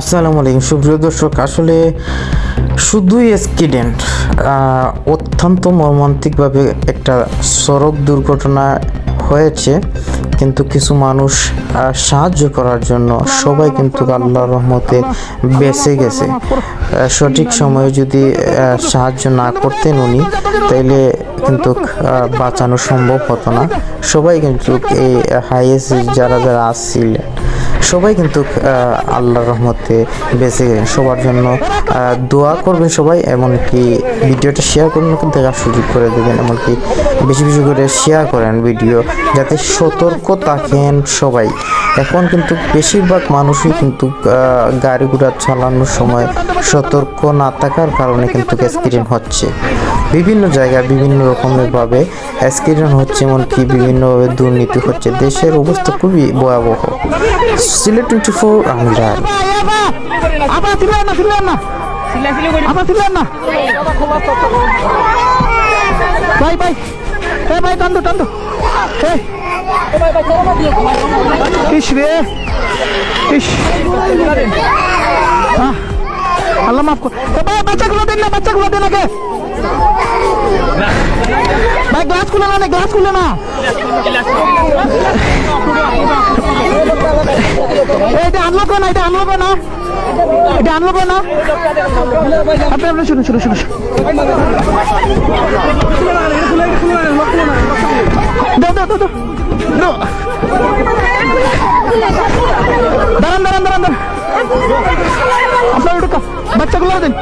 আসসালামু আলাইকুম। সুপ্রিয় দর্শক, আসলে শুধুই অ্যাক্সিডেন্ট অত্যন্ত মর্মান্তিকভাবে একটা সড়ক দুর্ঘটনা হয়েছে, কিন্তু কিছু মানুষ সাহায্য করার জন্য সবাই কিন্তু আল্লাহর রহমতে বেঁচে গেছে। সঠিক সময়ে যদি সাহায্য না করতেন উনি, তাইলে কিন্তু বাঁচানো সম্ভব হতো না। সবাই কিন্তু এই হাইয়েস্ট যারা যারা আসছিলেন সবাই কিন্তু আল্লাহর রহমতে বেঁচে গেলেন সবার জন্য দোয়া করবেন সবাই, এমনকি ভিডিওটা শেয়ার করুন দেখার সুযোগ করে দেবেন, এমনকি বেশি বেশি করে শেয়ার করেন ভিডিও যাতে সতর্ক থাকেন সবাই। এখন কিন্তু বেশিরভাগ মানুষই কিন্তু গাড়ি ঘোড়া চালানোর সময় সতর্ক না থাকার কারণে কিন্তু অ্যাক্সিডেন্ট হচ্ছে। বিভিন্ন জায়গায় বিভিন্ন রকমেরভাবে অ্যাক্সিডেন্ট হচ্ছে, এমনকি বিভিন্নভাবে দুর্নীতি হচ্ছে। দেশের অবস্থা খুবই ভয়াবহ। সিলেট টোয়েন্টি ফোর আমি রায় apa silakan na silakan na apa silakan na bye bye bye tandu tandu ইস রে ইস। আহ, আল্লাহ মাফ কর। এ ভাই বাচ্চাগুলো দেন না গ্লাস খুলে না। এটা আনলো না এটা আনলো না। এটা আনলো না। আপনি আপনি শুনুন শুনুন শুনুন। দাও দাও দাও দাও। দাঁড়ান দাঁড়ান দাঁড়ান দাঁড়ান। আপনার ওটা বাচ্চাগুলো দিন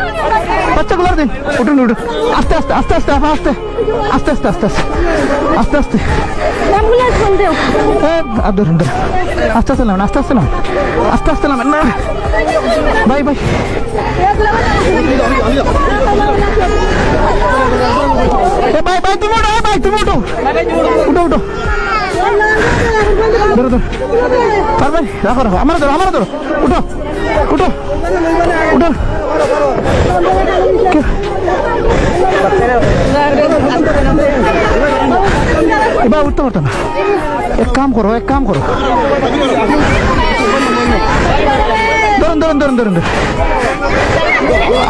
বাচ্চাগুলো দিন উঠুন উঠুন। আস্তে আস্তে আস্তে আস্তে আপা, আস্তে আস্তে আস্তে আস্তে আস্তে। আস্তে আস্তে। আর ধরুন আস্তে আস্তে নামেন আস্তে আস্তে নামেন আস্তে আস্তে নামেন না। বাই বাই। বাই বাই, তুমি উঠো বাই, তুমি উঠো উঠো উঠো। ধরো ধরো। রাখো রাখো। আমার ধরো আমার ধরো। উঠো উঠো। উঠো। এবার উঠতে পারতো না। এক কাম করো এক কাম করো ধরুন ধরুন ধরুন ধরুন।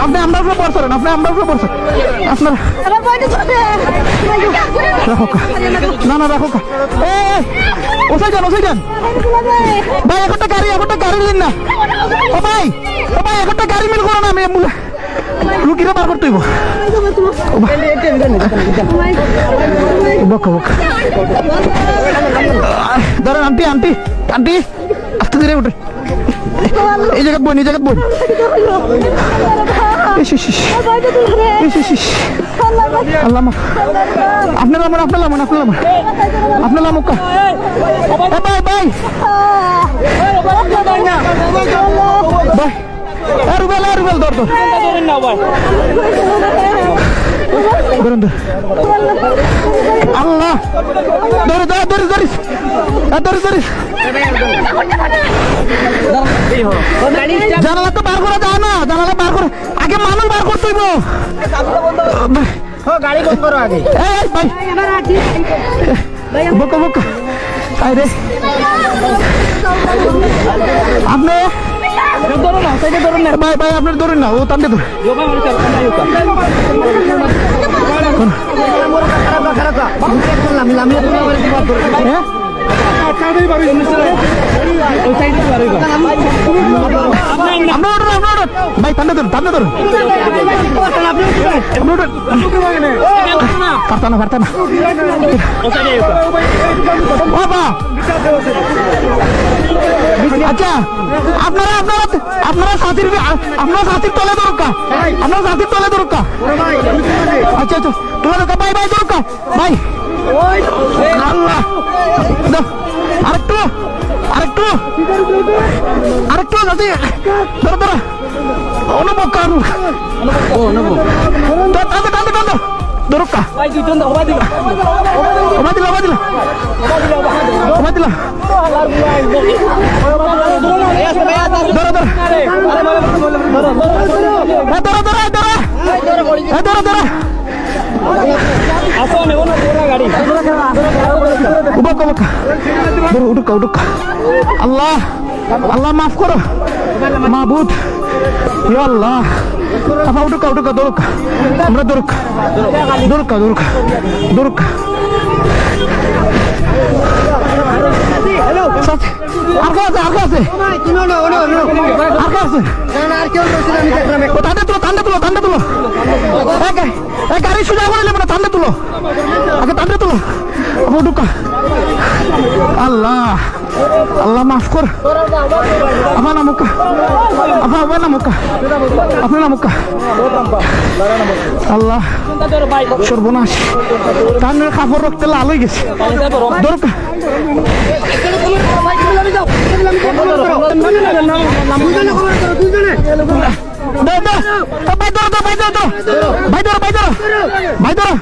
আপনি আমরা উপরে পড়ছেন আপনি আমরা উপরে পড়ছেন আপনার রাখো না না রাখো। এ ওসাই যান ওসাই যান ভাই একটা গাড়ি একটা গাড়ি দিন না ও ভাই ও ভাই একটা গাড়ি মিল করো না আমি রুগীরা বার করতে বকা বকা ধরেন আন্টি আন্টি আন্টি, আস্তে ধীরে উঠে। এই জায়গা বই, এই জায়গা মাফ। আপনার লামন আপনার লামন আপনার লামন। আপনার লামুক বাই বাই বাই রুবেল রুবেল দর দর আল্লাহ ধরে ধরে ধরে ধরিস ধরে ধরিস জানালা তো বার করা যায় না জানালা বার করে আগে মানুষ বার করতে হইব গাড়ি বন্ধ করো আগে এই ভাই বকা বকা আই রে আপনি ধরুন না সাইডে ধরুন না ভাই ভাই আপনার ধরুন ধরুন হ্যাঁ তান্ডে ধরুন তান্ডে ধরুন আপনার order। না পারতা না বাবা আচ্ছা আপনারা আপনারা আপনারা সাথীর আপনারা সাথীর তলে দরকা আপনারা সাথীর তলে দরকা আচ্ছা আচ্ছা তোলা দরকা ভাই ভাই দরকা ভাই, আল্লাহ। আরেকটু আরেকটু আরেকটু যাতে ধরো ধরো। অনুভব কারু। টানতে টানতে টানতে দরকা। আল্লাহ আল্লাহ মাফ করো। মাহবুদ ইয়া আল্লাহ আপা উঠুকা উঠুকা দৌড়কা আমরা দৌড়কা দৌড়কা দৌড়কা দৌড়কা গাড়ি সোজা করে নেবে না ঠান্ডা তুলো। আগে ঠান্ডা তুলো। আল্লাহ আল্লাহ মাফ কর। আপা না মুক্কা আপনি না মুক্কা আল্লাহ সর্বনাশ ঠান্ডার কাপড় রাখতে লাল হয়ে গেছে দরকার ভাই ধরো ভাই ধরো ভাই ধরো ভাই ধরো